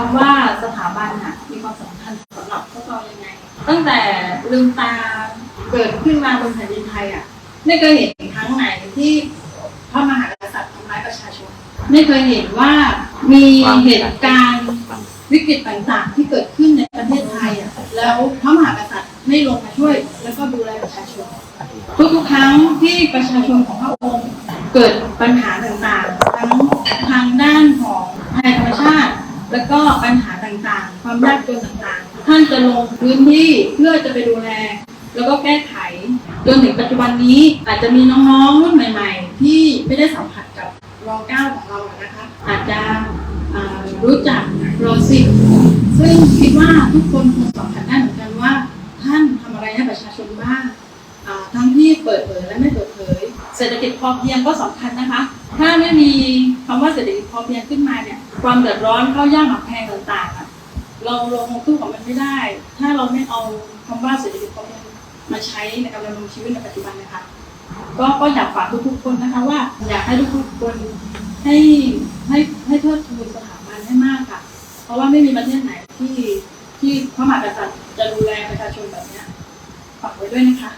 คำว่าสถาบันน่ะมีความสำคัญสำหรับพวกเรายังไง ตั้งแต่ลืมตาเกิดขึ้นมาบนแผ่นดินไทยอะ ไม่เคยเห็นครั้งไหนที่พระมหากษัตริย์ทำร้ายประชาชน ไม่เคยเห็นว่ามีเหตุการณ์วิกฤตต่างๆ ที่เกิดขึ้นในประเทศไทยอะแล้วพระมหากษัตริย์ไม่ลงมาช่วย แล้วก็ดูแลประชาชนทุกๆครั้งที่ประชาชนของพระองค์เกิดปัญหาต่างๆ ทั้งทางด้านของภัยธรรมชาติ แล้วก็ปัญหาต่างๆ ความยากจนต่างๆ ท่านจะลงพื้นที่เพื่อจะไปดูแล แล้วก็แก้ไขจนถึงปัจจุบันนี้อาจจะมีน้องๆรุ่นใหม่ ๆ ที่ไม่ได้สัมผัสกับรอเก้าของเราอะนะคะ อาจจะรู้จักรอสิบซึ่งคิดว่าทุกคนคงสัมผัส ทั้งที่เปิดเผยและไม่เปิดเผย เศรษฐกิจพอเพียงก็สำคัญนะคะ ถ้าไม่มีคำว่าเศรษฐกิจพอเพียงขึ้นมาเนี่ยความเดือดร้อนข้าวยากหมากแพงต่างๆอะเราลงตู้กับมันไม่ได้ ถ้าเราไม่เอาคำว่าเศรษฐกิจพอเพียงมาใช้ในการดำรงชีวิตในปัจจุบันนะคะ ก็ก็อยากฝากทุกๆคนนะคะว่าอยากให้ทุกๆคนให้ให้ให้เทิดทูนสถาบันให้มากค่ะ เพราะว่าไม่มีประเทศไหนที่ที่พระมหากษัตริย์จะดูแลประชาชนแบบนี้ฝากไว้ด้วยนะคะ